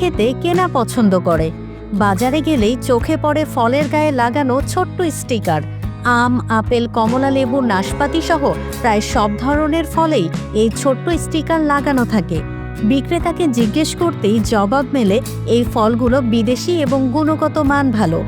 খেতে কেনা পছন্দ করে। বাজারে গেলেই চোখে পড়ে ফলের গায়ে লাগানো ছোট্ট স্টিকার। আম, আপেল, কমলা লেবু, নাশপাতি সহ প্রায় সব ধরনের ফলেই এই ছোট্ট স্টিকার লাগানো থাকে। বিক্রেতাকে জিজ্ঞেস করতেই জবাব মেলে এই ফলগুলো বিদেশি এবং গুণগত মান ভালো।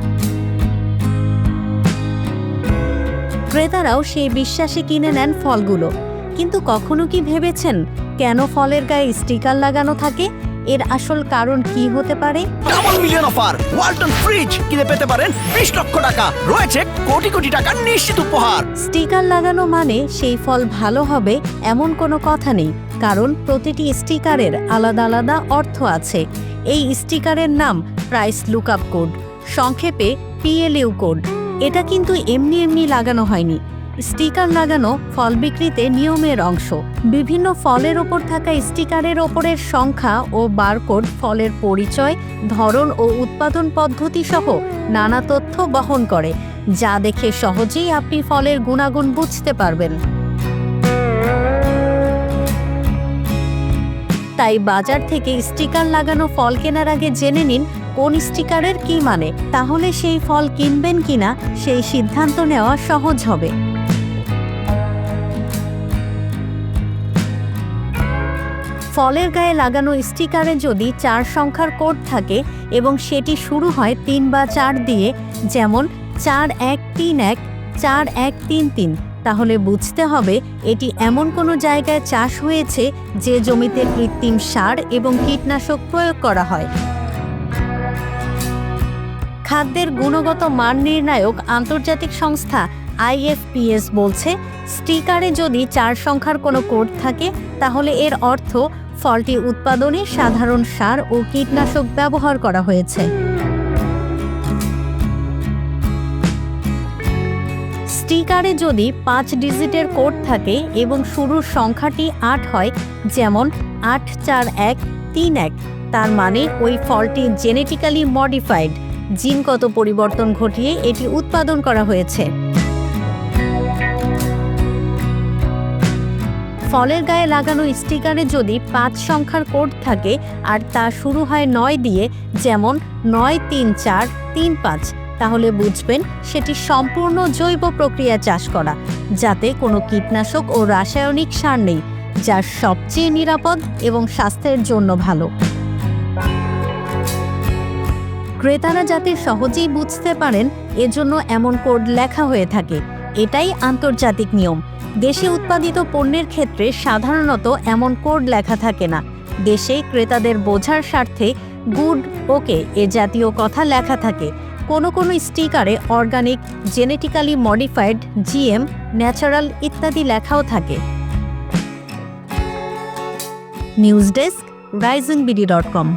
ক্রেতারাও সেই বিশ্বাসে কিনে নেন ফলগুলো। কিন্তু কখনো কি ভেবেছেন, কেন ফলের গায়ে স্টিকার লাগানো থাকে? এর আসল কারণ কি হতে পারে? Double million offer Walton fridge কিনে পেতে পারেন বিশ লক্ষ টাকা। রয়েছে কোটি কোটি টাকার নিশ্চিত উপহার। স্টিকার লাগানো মানে সেই ফল ভালো হবে এমন কোনো কথা নেই কারণ প্রতিটি স্টিকারের আলাদা আলাদা অর্থ আছে। এই স্টিকারের নাম প্রাইস লুকআপ কোড সংক্ষেপে পিএলইউ কোড। এটা কিন্তু এমনি এমনি লাগানো হয়নি। স্টিকার লাগানো ফল বিক্রিতে নিয়মের অংশ। বিভিন্ন ফলের ওপর থাকা স্টিকারের ওপরের সংখ্যা ও বারকোড, ফলের পরিচয়, ধরন ও উৎপাদন পদ্ধতি সহ নানা তথ্য বহন করে, যা দেখে সহজেই আপনি ফলের গুণাগুণ বুঝতে পারবেন। তাই বাজার থেকে স্টিকার লাগানো ফল কেনার আগে জেনে নিন, কোন স্টিকারের কি মানে তাহলে সেই ফল কিনবেন কিনা, সেই সিদ্ধান্ত নেওয়া সহজ হবে। ফলের গায়ে লাগানো স্টিকারে যদি চার সংখ্যার কোড থাকে এবং সেটি শুরু হয় তিন বা চার দিয়ে, যেমন চার এক তিন এক, চার এক তিন তিন, তাহলে বুঝতে হবে এটি এমন কোনো জায়গায় চাষ হয়েছে যে জমিতে কৃত্রিম সার এবং কীটনাশক প্রয়োগ করা হয়। খাদ্যের গুণগত মান নির্ণায়ক আন্তর্জাতিক সংস্থা আইএফপিএস বলছে, স্টিকারে যদি চার সংখ্যার কোনো কোড থাকে, তাহলে এর অর্থ ফলটি উৎপাদনে সাধারণ সার ও কীটনাশক ব্যবহার করা হয়েছে। স্টিকারে যদি পাঁচ ডিজিটের কোড থাকে এবং শুরুর সংখ্যাটি আট হয়, যেমন আট চার এক তিন এক, তার মানে ওই ফলটি জেনেটিক্যালি মডিফাইড। জিনগত পরিবর্তন ঘটিয়ে এটি উৎপাদন করা হয়েছে। ফলের গায়ে লাগানো স্টিকারে যদি পাঁচ সংখ্যার কোড থাকে, আর তা শুরু হয় নয় দিয়ে, যেমন নয় তিন চার তিন পাঁচ, তাহলে বুঝবেন সেটি সম্পূর্ণ জৈব প্রক্রিয়া চাষ করা, যাতে কোনো কীটনাশক ও রাসায়নিক সার নেই যা সবচেয়ে নিরাপদ এবং স্বাস্থ্যের জন্য ভালো। ক্রেতারা যাতে সহজেই বুঝতে পারেন, এজন্য এমন কোড লেখা হয়ে থাকে। এটাই আন্তর্জাতিক নিয়ম। দেশে উৎপাদিত পণ্যের ক্ষেত্রে সাধারণত এমন কোড লেখা থাকে না। দেশে ক্রেতাদের বোঝার স্বার্থে গুড ওকে এ জাতীয় কথা লেখা থাকে। কোনো কোনো স্টিকারে organic, genetically modified, GM, natural ইত্যাদি লেখাও থাকে। News desk Rising BD dot com.